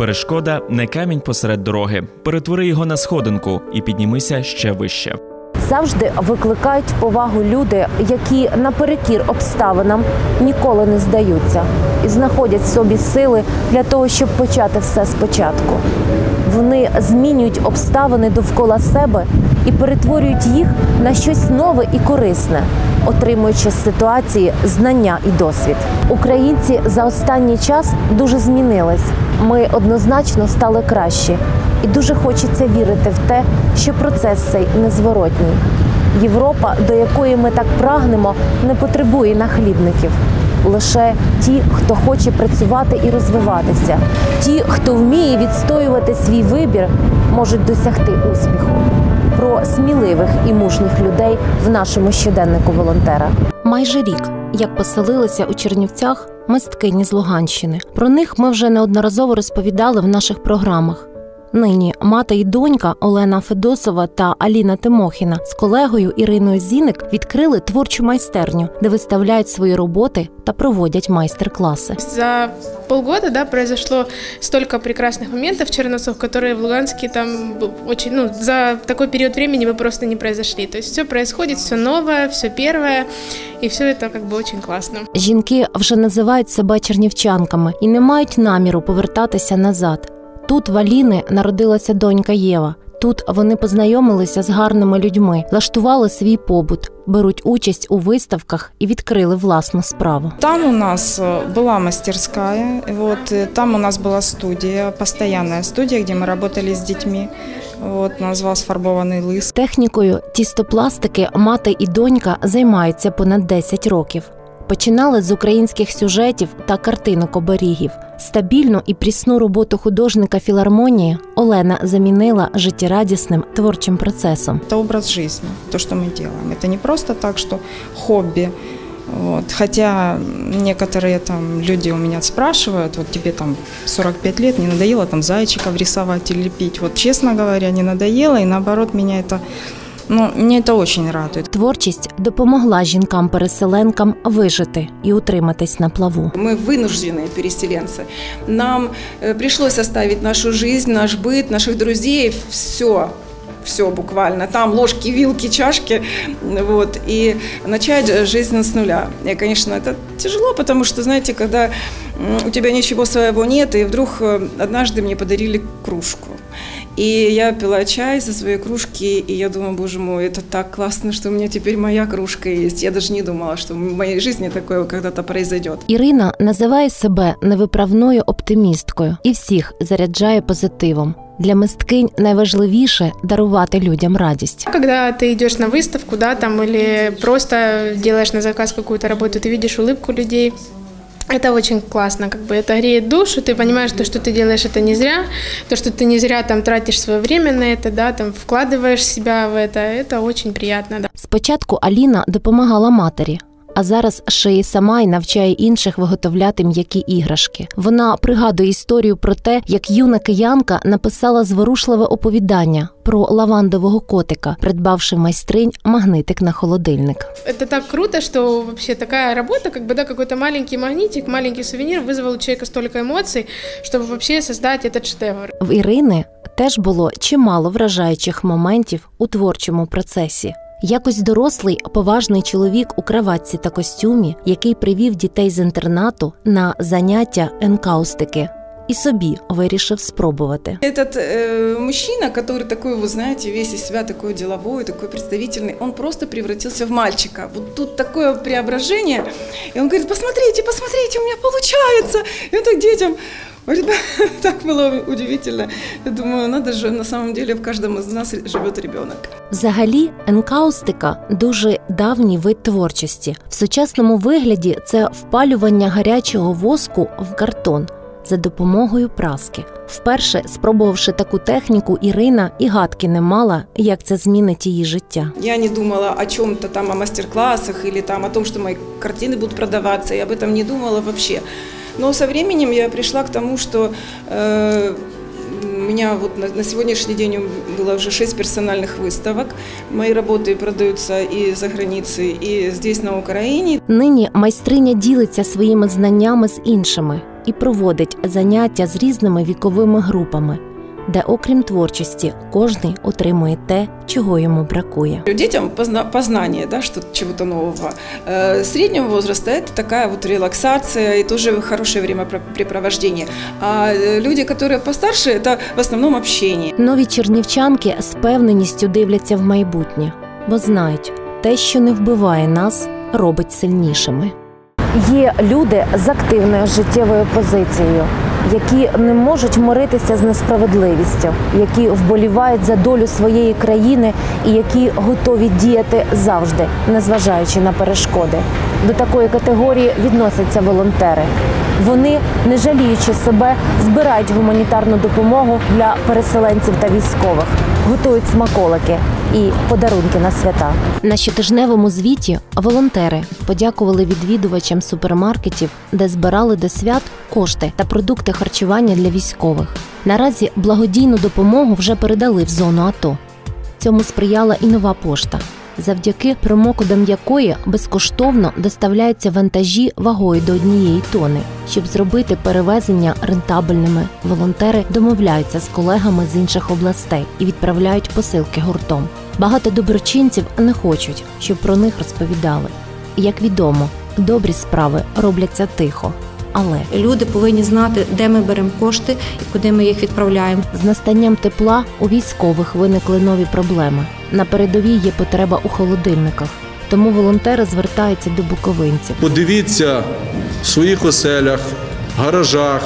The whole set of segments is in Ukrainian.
Перешкода не камінь посеред дороги. Перетвори його на сходинку і піднімися ще вище. Завжди викликають повагу люди, які наперекір обставинам ніколи не здаються і знаходять в собі сили для того, щоб почати все спочатку. Вони змінюють обставини довкола себе і перетворюють їх на щось нове і корисне, отримуючи з ситуації знання і досвід. Українці за останній час дуже змінились. Ми однозначно стали кращі, і дуже хочеться вірити в те, що процес цей незворотній. Європа, до якої ми так прагнемо, не потребує нахлібників. Лише ті, хто хоче працювати і розвиватися, ті, хто вміє відстоювати свій вибір, можуть досягти успіху. Про сміливих і мужніх людей в нашому щоденнику волонтера. Майже рік, як поселилися у Чернівцях мисткині з Луганщини. Про них ми вже неодноразово розповідали в наших програмах. Нині мати і донька Олена Федосова та Аліна Тимохіна з колегою Іриною Зіник відкрили творчу майстерню, де виставляють свої роботи та проводять майстер-класи. За полгода, да, произошло столько прекрасных моментов в Черносах, которые в Луганске там очень, ну, за такой период времени бы просто не произошли. То есть все происходит, все новое, все первое, и все это как бы очень классно. Жінки вже називають себе чернівчанками і не мають наміру повертатися назад. Тут в Аліни народилася донька Єва. Тут вони познайомилися з гарними людьми, влаштували свій побут, беруть участь у виставках і відкрили власну справу. Там у нас э, была мастерская, вот, э, там у нас была студия, постоянная студия, где мы работали с детьми. Вот, называлась «Фарбованный лис». Технікою тістопластики мати і донька займаються понад 10 років. Починали з українських сюжетів та картинок оберігів. Стабільну і прісну роботу художника філармонії Олена замінила життєрадісним творчим процесом. Это образ жизни, то, что мы делаем. Это не просто так, что хобби. Вот. Хотя некоторые там люди у меня спрашивают, вот тебе там 45 лет, не надоело там зайчиков рисовать или лепить? Вот честно говоря, не надоело, и наоборот меня это, ну, меня это очень радует. Творчість допомогла жінкам-переселенкам вижити і утриматись на плаву. Мы вынужденные переселенцы. Нам э, пришлось оставить нашу жизнь, наш быт, наших друзей, все, все буквально. Там ложки, вилки, чашки, вот, и начать э, жизнь с нуля. И, конечно, это тяжело, потому что, знаете, когда м, у тебя ничего своего нет, и вдруг э, однажды мне подарили кружку. И я пила чай со своей кружки, и я думаю, боже мой, это так классно, что у меня теперь моя кружка есть. Я даже не думала, что в моей жизни такое когда-то произойдет. Ірина називає себе невиправною оптимісткою і всіх заряджає позитивом. Для мисткинь найважливіше дарувати людям радість. Когда ты идешь на выставку, да, там, или просто делаешь на заказ какую-то работу, ты видишь улыбку людей, это очень классно, как бы это греет душу, ты понимаешь, то, что ты делаешь это не зря, то, что ты не зря там тратишь свое время на это, да, там вкладываешь себя в это, это очень приятно, да. Спочатку Аліна допомагала матері. А зараз шиє сама і навчає інших виготовляти м'які іграшки. Вона пригадує історію про те, як юна киянка написала зворушливе оповідання про лавандового котика, придбавши в майстринь магнитик на холодильник. Это так круто, что вообще такая работа, как бы, да, какой-то маленький магнитик, маленький сувенир вызвал у человека столько эмоций, чтобы вообще создать этот шедевр. В Ірини теж було чимало вражаючих моментів у творчому процесі. Якось дорослий, поважний чоловік у краватці та костюмі, який привів дітей з інтернату на заняття енкаустики, і собі вирішив спробувати. Этот э, мужчина, который такой, вы знаете, весь из себя такой деловой, такой представительный, он просто превратился в мальчика. Вот тут такое преображение. И он говорит, посмотрите, посмотрите, у меня получается. И он так детям говорит, так было удивительно. Я думаю, надо же, на самом деле в каждом из нас живет ребенок. Взагалі, енкаустика дуже давній вид творчості. В сучасному вигляді це впалювання гарячого воску в картон за допомогою праски. Вперше, спробувавши таку техніку, Ірина і гадки не мала, як це змінить її життя. Я не думала о чем-то там, о мастер-классах или там о том, что мои картины будут продаваться. Я об этом не думала вообще. Но со временем я пришла к тому, что э, у меня вот на, на сегодняшний день было уже шесть персональных выставок. Мои работы продаются и за границей, и здесь, на Украине. Нині майстриня ділиться своїми знаннями з іншими і проводить заняття з різними віковими групами, де, окрім творчості, кожний отримує те, чого йому бракує. Детям позна- познание, да, что чего-то нового. Э, Среднего возраста это такая вот релаксация и тоже хорошее времяпрепровождение. А э, люди, которые постарше, это в основном общение. Нові чернівчанки з певненістю дивляться в майбутнє, бо знають, те, що не вбиває нас, робить сильнішими. Є люди з активною життєвою позицією, які не можуть миритися з несправедливістю, які вболівають за долю своєї країни і які готові діяти завжди, незважаючи на перешкоди. До такої категорії відносяться волонтери. Вони, не жаліючи себе, збирають гуманітарну допомогу для переселенців та військових, готують смаколики і подарунки на свята. На щотижневому звіті волонтери подякували відвідувачам супермаркетів, де збирали до свят кошти та продукти харчування для військових. Наразі благодійну допомогу вже передали в зону АТО. Цьому сприяла і нова пошта, завдяки промокодам якої безкоштовно доставляються вантажі вагою до однієї тони. Щоб зробити перевезення рентабельними, волонтери домовляються з колегами з інших областей і відправляють посилки гуртом. Багато доброчинців не хочуть, щоб про них розповідали. Як відомо, добрі справи робляться тихо. Але Люди повинні знати, де ми беремо кошти і куди ми їх відправляємо. з настанням тепла у військових виникли нові проблеми. На передовій є потреба у холодильниках, тому волонтери звертаються до буковинців. Подивіться в своїх оселях, гаражах,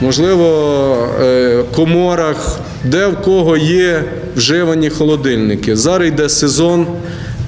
можливо, е, коморах, де в кого є вживані холодильники. Зараз йде сезон.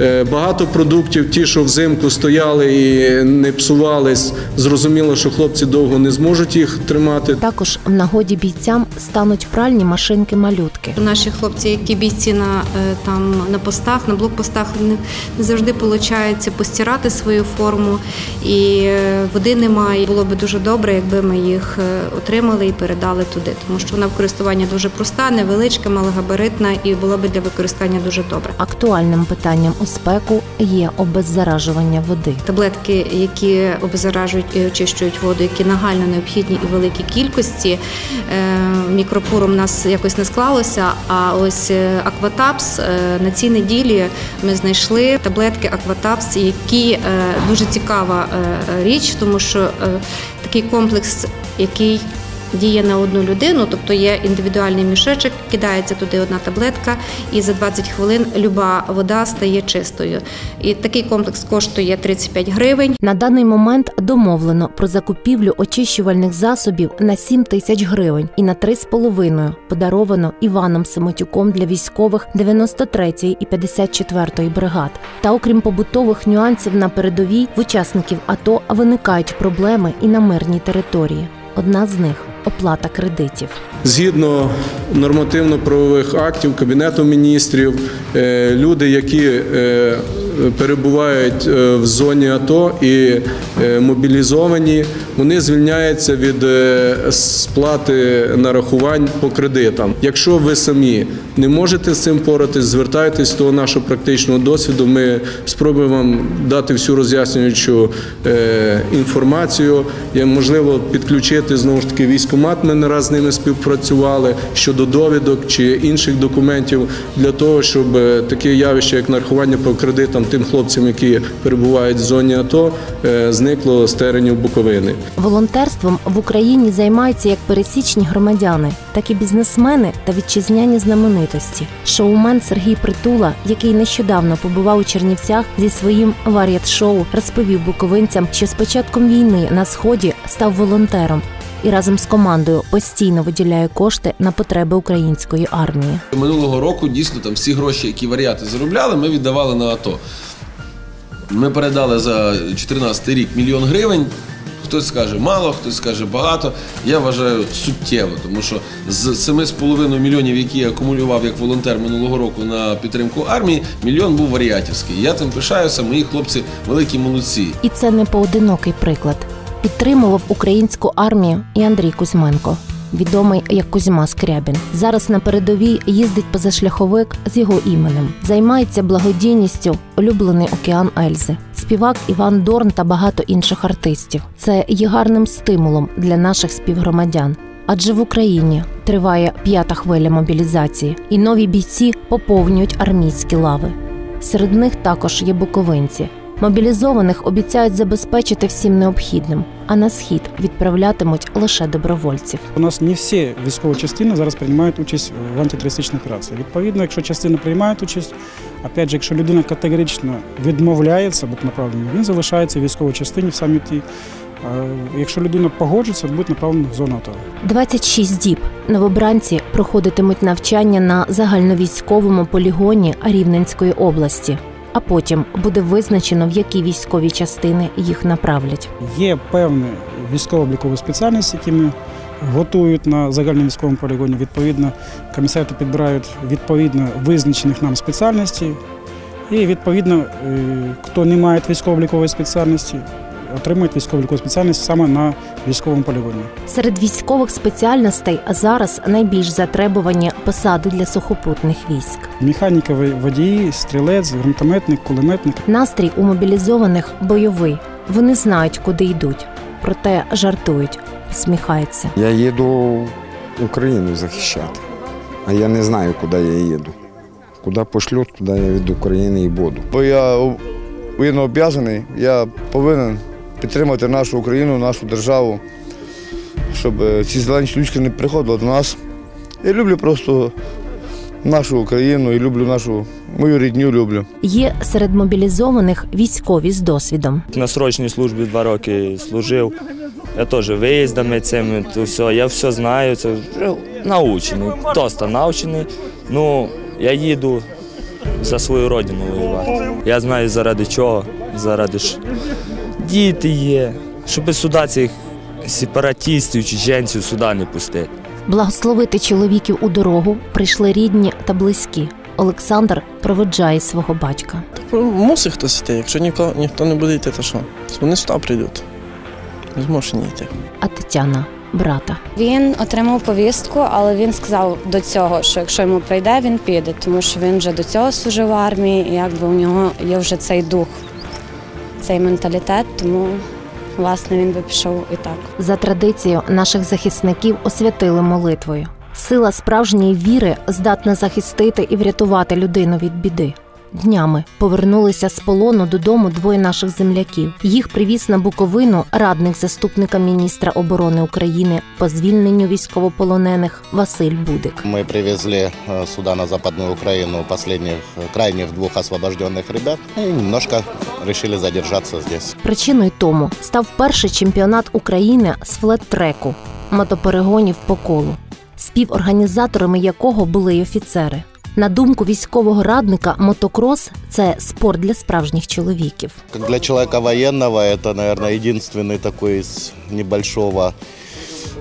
Е, Багато продуктів, ті, що взимку стояли і не псувались, зрозуміло, що хлопці довго не зможуть їх тримати. Також в нагоді бійцям стануть пральні машинки-малютки. Наші хлопці, які бійці на е, там на постах, на блокпостах, не, не завжди виходить постирати свою форму, і е, води немає. Було би дуже добре, якби ми їх отримали і передали туди, тому що вона в користуванні дуже проста, невеличка, малогабаритна і було би для використання дуже добре. Актуальним питанням спеку є обеззаражування води. Таблетки, які обеззаражують і очищують воду, які нагально необхідні і великій кількості. Е, Мікропуром нас якось не склалося. А ось е, Акватапс е, на цій неділі ми знайшли таблетки Акватапс, які дуже цікава річ, тому що такий комплекс, який Діє на одну людину, тобто є індивідуальний мішечок, кидається туди одна таблетка, і за 20 хвилин люба вода стає чистою. І такий комплекс коштує 35 гривень. На даний момент домовлено про закупівлю очищувальних засобів на 7 тисяч гривень і на 3,5 подаровано Іваном Семотюком для військових 93-ї і 54-ї бригад. Та окрім побутових нюансів на передовій, в учасників АТО виникають проблеми і на мирній території. Одна з них оплата кредитів. Згідно нормативно-правових актів Кабінету міністрів, е, люди, які е, перебувають е, в зоні АТО і е, мобілізовані, вони звільняються від е, сплати нарахувань по кредитам. Якщо ви самі не можете з цим поратись, звертайтесь до нашого практичного досвіду. Ми спробуємо вам дати всю роз'яснюючу інформацію. Можливо підключити знову ж таки військкомат. Ми не раз з ними співпрацювали щодо довідок чи інших документів для того, щоб таке явище, як нарахування по кредитам тим хлопцям, які перебувають в зоні АТО, е, зникло з теренів Буковини. Волонтерством в Україні займаються як пересічні громадяни, так і бізнесмени та вітчизняні знаменитості. Шоумен Сергій Притула, який нещодавно побував у Чернівцях зі своїм варіат-шоу, розповів буковинцям, що з початком війни на сході став волонтером і разом з командою постійно виділяє кошти на потреби української армії. Минулого року дійсно там всі гроші, які варіати заробляли, ми віддавали на АТО. Ми передали за 2014 рік мільйон гривень. Хтось скаже мало, хтось скаже багато. Я вважаю суттєво, тому що з 7,5 мільйонів, які я акумулював як волонтер минулого року на підтримку армії, мільйон був варіатівський. Я тим пишаюся, мої хлопці великі молодці. І це не поодинокий приклад. Підтримував українську армію і Андрій Кузьменко. відомий як Кузьма Скрябін. Зараз на передовій їздить позашляховик з його іменем. Займається благодійністю улюблений океан Ельзи, співак Іван Дорн та багато інших артистів. Це є гарним стимулом для наших співгромадян. Адже в Україні триває п'ята хвиля мобілізації, і нові бійці поповнюють армійські лави. Серед них також є буковинці. Мобілізованих обіцяють забезпечити всім необхідним, а на схід відправлятимуть лише добровольців. У нас не всі військові частини зараз приймають участь в антитерористичній операції. Відповідно, якщо частини приймають участь, опять же, якщо людина категорично відмовляється бути направленим, він залишається в військовій частині в самій тій. Якщо людина погоджується, буде направлена в зону АТО. 26 діб новобранці проходитимуть навчання на загальновійськовому полігоні Рівненської області. А потім буде визначено, в які військові частини їх направлять. Є певні військово-облікові спеціальності, які ми готують на загальному військовому полігоні. Відповідно, комісаріати підбирають відповідно визначених нам спеціальностей. І відповідно, е, хто не має військово-облікової спеціальності, отримують військово-облікову спеціальність саме на військовому полігоні. Серед військових спеціальностей зараз найбільш затребувані посади для сухопутних військ. Механіка, водії, стрілець, гранатометник, кулеметник. Настрій у мобілізованих бойовий. Вони знають, куди йдуть, проте жартують, сміхаються. Я їду Україну захищати, а я не знаю, куди я їду. Куди пошлють, туди я від України і буду. Бо я воєнно обов'язаний, я повинен підтримати нашу Україну, нашу державу, щоб е, ці зелені шлючки не приходили до нас. Я люблю просто нашу Україну і люблю нашу мою рідню люблю. Є серед мобілізованих військові з досвідом. На срочній службі два роки служив. Я теж виїздами цими, то все, я все знаю, це вже научений, доста навчений. Ну, я їду за свою родину воювати. Я знаю заради чого, заради ж діти є, щоб сюди цих сепаратистів, чеченців сюди не пустити. Благословити чоловіків у дорогу прийшли рідні та близькі. Олександр проведжає свого батька. Мусить хтось йти. Якщо ніхто, ніхто не буде йти, то що? Вони сюди прийдуть. Не зможуть йти. А Тетяна брата. Він отримав повістку, але він сказав до цього, що якщо йому прийде, він піде, тому що він вже до цього служив в армії, і якби у нього є вже цей дух, цей менталітет, тому власне він би пішов і так. За традицією наших захисників освятили молитвою. Сила справжньої віри здатна захистити і врятувати людину від біди Днями повернулися з полону додому двоє наших земляків. Їх привіз на Буковину радник заступника міністра оборони України по звільненню військовополонених Василь Будик. Мы привезли э, сюда, на Западную Украину, последних, э, крайних двух освобожденных ребят и немножко решили задержаться здесь. Причиною тому став перший чемпіонат України з флет-треку мотоперегонів по колу, співорганізаторами якого були й офіцери. На думку військового радника, мотокрос це спорт для справжніх чоловіків. Как для человека военного, это, наверное, единственный такой из небольшого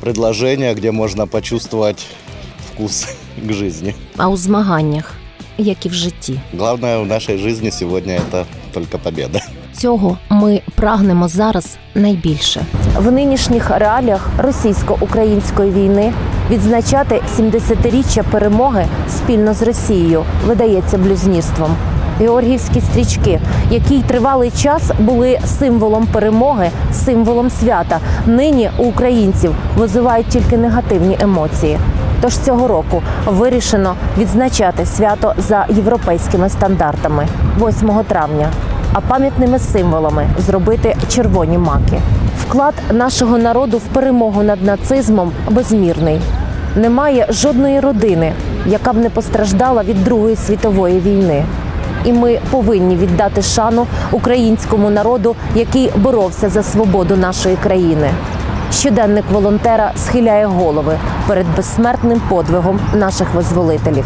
предложения, где можно почувствовать вкус к жизни. А у змаганнях, як і в житті, Главное в нашей жизни сегодня это только победа. цього ми прагнемо зараз найбільше. В нинішніх реаліях російсько-української війни відзначати 70-річчя перемоги спільно з Росією видається блюзнірством. Георгіївські стрічки, які тривалий час були символом перемоги, символом свята, нині у українців визивають тільки негативні емоції. Тож цього року вирішено відзначати свято за європейськими стандартами 8 травня, а пам'ятними символами зробити червоні маки. Вклад нашого народу в перемогу над нацизмом безмірний. Немає жодної родини, яка б не постраждала від Другої світової війни. І ми повинні віддати шану українському народу, який боровся за свободу нашої країни. Щоденник волонтера схиляє голови перед безсмертним подвигом наших визволителів.